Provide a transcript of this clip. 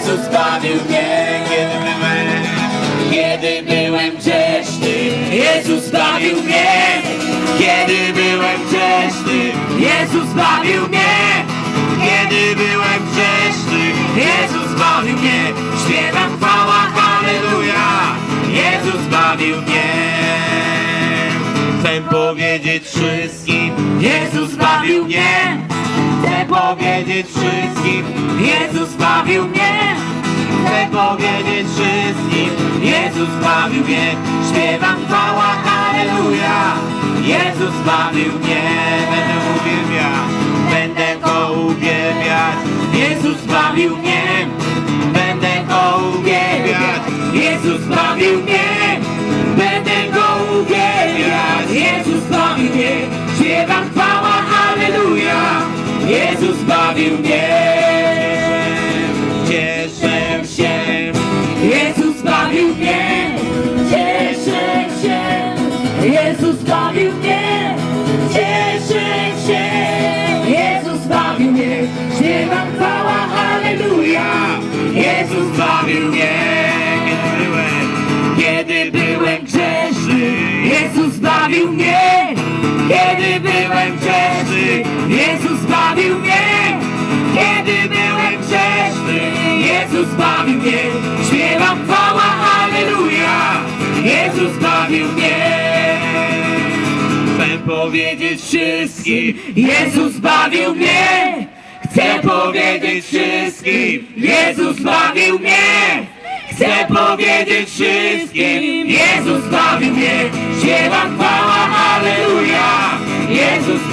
Jezus zbawił mnie, kiedy byłem, grzeszny. Jezus zbawił mnie, kiedy byłem grzeszny. Jezus zbawił mnie, kiedy byłem grzeszny. Jezus zbawił mnie, śpiewam chwała, halleluja. Jezus zbawił mnie. Chcę powiedzieć wszystkim, Jezus zbawił mnie. Chcę powiedzieć wszystkim, Jezus zbawił mnie. Chcę powiedzieć wszystkim, Jezus zbawił mnie. Śpiewam chwała, halleluja. Jezus zbawił mnie. Będę będę Go uwielbiać. Jezus zbawił mnie. Będę Go uwielbiać. Jezus zbawił mnie. Będę Go uwielbiać. Jezus zbawił mnie. Śpiewam chwała, halleluja. Jezus zbawił mnie. Zbawił mnie. Cieszę się. Jezus zbawił mnie. Cieszę się. Jezus zbawił mnie. Śpiewam chwała, halleluja. Jezus zbawił mnie. Kiedy byłem, kiedy byłem grzeszny. Jezus zbawił mnie. Kiedy byłem grzeszny. Jezus zbawił mnie. Kiedy byłem grzeszny. Jezus zbawił mnie. Powiedzieć wszystkim, Jezus zbawił mnie. Chcę powiedzieć wszystkim, Jezus zbawił mnie. Chcę powiedzieć wszystkim, Jezus zbawił mnie. Śpiewam